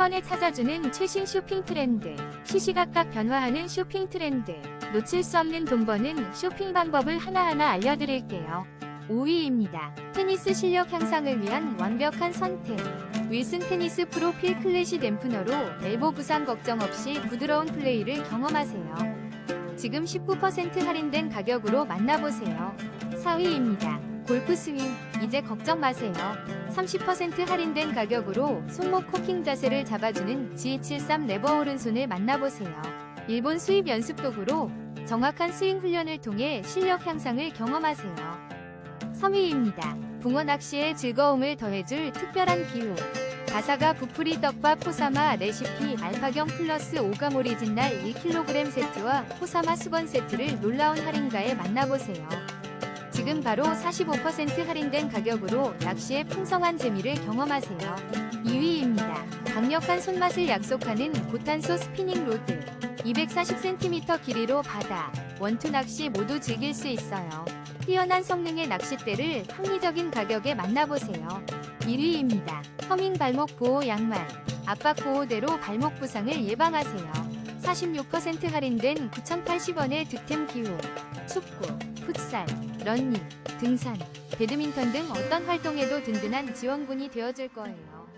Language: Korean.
번에 찾아주는 최신 쇼핑 트렌드, 시시각각 변화하는 쇼핑 트렌드, 놓칠 수 없는 돈 버는 쇼핑 방법을 하나하나 알려드릴게요. 5위입니다. 테니스 실력 향상을 위한 완벽한 선택. 윌슨 테니스 프로 필 클래시 댐프너로 엘보 부상 걱정 없이 부드러운 플레이를 경험하세요. 지금 19% 할인된 가격으로 만나보세요. 4위입니다. 골프 스윙, 이제 걱정 마세요. 30% 할인된 가격으로 손목 코킹 자세를 잡아주는 G73 레버 오른손을 만나보세요. 일본 수입 연습 도구로 정확한 스윙 훈련을 통해 실력 향상을 경험하세요. 3위입니다. 붕어 낚시의 즐거움을 더해줄 특별한 기호. 가사가 부풀이 떡밥 포사마 레시피 알파경 플러스 오감 오리진날 1kg 세트와 포사마 수건 세트를 놀라운 할인가에 만나보세요. 지금 바로 45% 할인된 가격으로 낚시의 풍성한 재미를 경험하세요. 2위입니다. 강력한 손맛을 약속하는 고탄소 스피닝 로드. 240cm 길이로 바다, 원투 낚시 모두 즐길 수 있어요. 뛰어난 성능의 낚싯대를 합리적인 가격에 만나보세요. 1위입니다. 허밍 발목 보호 양말. 압박 보호대로 발목 부상을 예방하세요. 46% 할인된 9,080원의 득템 기호. 축구, 풋살, 러닝, 등산, 배드민턴 등 어떤 활동에도 든든한 지원군이 되어줄 거예요.